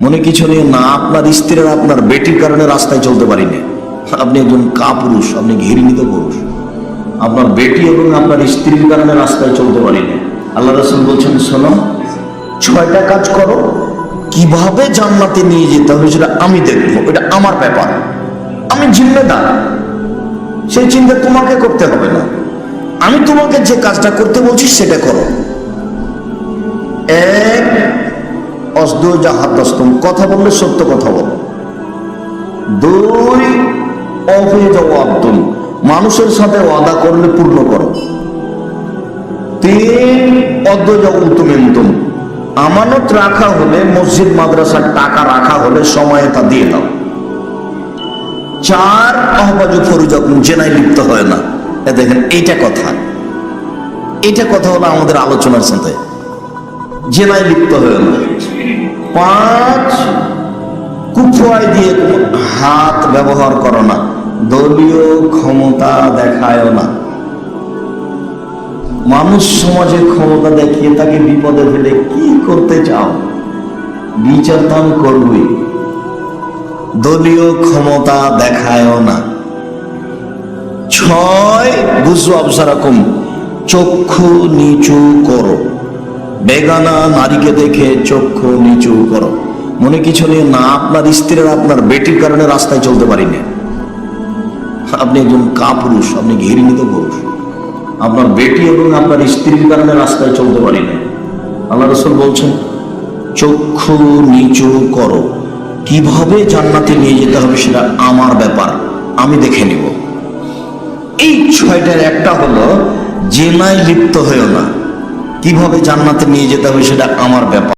মনে কিছু নেই, না আপনার স্ত্রীর আপনার বেটির কারণে রাস্তায় চলতে পারি না আপনি একজন কাপুরুষ, আপনি ঘৃণিত পুরুষ। আপনার বেটি এবং আপনার স্ত্রীর কারণে রাস্তায় চলতে পারি না আল্লাহ রসুল বলছেন, শোনো, ছয়টা কাজ করো, কীভাবে জান্নাতে নিয়ে যেতে হবে সেটা আমি দেখব, এটা আমার ব্যাপার। আমি জিম্মেদার। সেই চিন্তা তোমাকে করতে হবে না। আমি তোমাকে যে কাজটা করতে বলছি সেটা করো। অসদুজা হাতস্তম কথা বললে সত্য কথা বলো। দুই অভেজা ওয়াদ্দুন মানুষের সাথে ওয়াদা করলে পূর্ণ করো। তিন অদ্বজা উতুমেন্তুম আমানত রাখা হলে, মসজিদ, মাদ্রাসার টাকা রাখা হলে সময়ে তা দিয়ে দাও চার অহবাজু ফরুজাকুম জেনায় লিপ্ত হয় না। দেখেন, এইটা কথা। এইটা কথা হলো আমাদের আলোচনার সাথে। জেনায় লিপ্ত হয় না। পাঁচ কুফুয়ায় দিয়ে হাত ব্যবহার করো না। দলীয় ক্ষমতা দেখায় না। মানুষ সমাজে ক্ষমতা দেখিয়ে তাকে বিপদে ফেলে কি করতে চাও? বিচার তো আমি করবই। দলীয় ক্ষমতা দেখায় না। ছয় বুঝু অবসারকম চক্ষু নিচু করো। বেগানা নারীকে দেখে চক্ষু নিচু করো। মনে কিছু নিয়ে না আপনার স্ত্রীর, আপনার বেটির কারণে রাস্তায় চলতে পারি না আপনি একজন কাপুরুষ, আপনি ঘৃণিত পুরুষ। আপনার বেটি এবং আপনার স্ত্রীর কারণে রাস্তায় চলতে পারি না আল্লাহ রসুল বলছেন, চক্ষু নিচু করো। কীভাবে জান্নাতে নিয়ে যেতে হবে সেটা আমার ব্যাপার, আমি দেখে নিব। এই ছয়টার একটা হলো, জেনায় লিপ্ত হয়েও না। কীভাবে জান্নাতে নিয়ে যেতে হবে সেটা আমার ব্যাপার।